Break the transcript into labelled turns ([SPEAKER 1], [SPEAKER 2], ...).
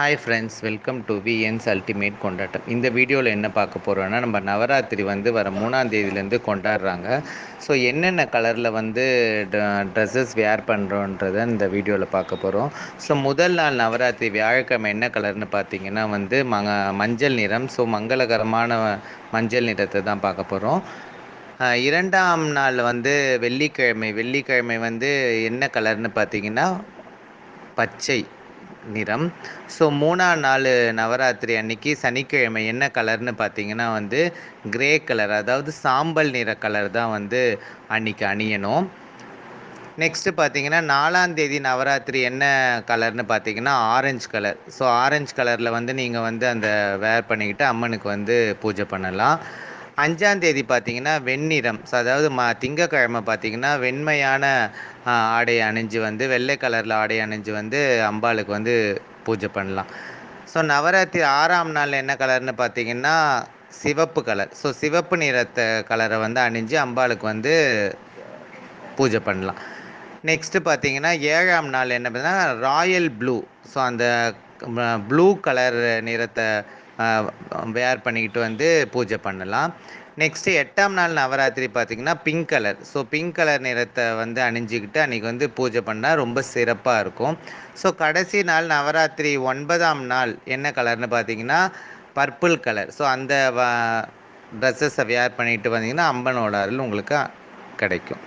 [SPEAKER 1] Hi friends welcome to VNS ultimate கொண்டாட்டம் இந்த வீடியோவில் என்ன பார்க்க போகிறோன்னா நம்ம நவராத்திரி வந்து வர மூணாம் தேதியிலேருந்து கொண்டாடுறாங்க. ஸோ என்னென்ன கலரில் வந்து ட்ரெஸ்ஸஸ் வேர் பண்ணுறோன்றதை இந்த வீடியோவில் பார்க்க போகிறோம் ஸோ முதல் நாள் நவராத்திரி வியாழக்கிழமை என்ன கலர்னு பார்த்தீங்கன்னா வந்து மங்க மஞ்சள் நிறம். ஸோ மங்களகரமான மஞ்சள் நிறத்தை தான் பார்க்க போகிறோம் இரண்டாம் நாள் வந்து வெள்ளிக்கிழமை. வெள்ளிக்கிழமை வந்து என்ன கலர்னு பார்த்தீங்கன்னா பச்சை. நிறம். ஸோ மூணாம் நாள் நவராத்திரி அன்னைக்கு சனிக்கிழமை என்ன கலர்னு பார்த்தீங்கன்னா வந்து கிரே கலர் அதாவது சாம்பல் நிற கலர் தான் வந்து அன்னைக்கு அணியணும். நெக்ஸ்ட்டு பார்த்தீங்கன்னா நாலாம் தேதி நவராத்திரி என்ன கலர்னு பார்த்தீங்கன்னா ஆரஞ்சு கலர் ஸோ ஆரஞ்சு கலரில் வந்து நீங்கள் வந்து அந்த வேர் பண்ணிக்கிட்டு அம்மனுக்கு வந்து பூஜை பண்ணலாம். அஞ்சாம் தேதி பார்த்தீங்கன்னா வெண்ணிறம். ஸோ அதாவது ம திங்கக்கிழமை பார்த்தீங்கன்னா வெண்மையான ஆடை அணிஞ்சு வந்து வெள்ளை கலரில் ஆடை அணிஞ்சு வந்து அம்பாளுக்கு வந்து பூஜை பண்ணலாம். ஸோ நவராத்திரி ஆறாம் நாள் என்ன கலர்னு பார்த்தீங்கன்னா சிவப்பு கலர். ஸோ சிவப்பு நிறத்தை கலரை வந்து அணிஞ்சு அம்பாளுக்கு வந்து பூஜை பண்ணலாம். நெக்ஸ்ட்டு பார்த்தீங்கன்னா ஏழாம் நாள் என்ன பார்த்தீங்கன்னா ராயல் ப்ளூ ஸோ அந்த ப்ளூ கலர் நிறத்தை வேர் பண்ணிக்கிட்டு வந்து பூஜை பண்ணலாம். நெக்ஸ்ட்டு எட்டாம் நாள் நவராத்திரி பார்த்திங்கன்னா pink colour so pink colour நிறத்தை வந்து அணிஞ்சிக்கிட்டு அன்றைக்கி வந்து பூஜை பண்ணால் ரொம்ப சிறப்பாக இருக்கும். ஸோ கடைசி நாள் நவராத்திரி ஒன்பதாம் நாள் என்ன கலர்னு பார்த்தீங்கன்னா பர்பிள் கலர் ஸோ அந்த ட்ரெஸ்ஸஸை வேர் பண்ணிட்டு வந்தீங்கன்னா அம்பனோட அருள் உங்களுக்கு கிடைக்கும்.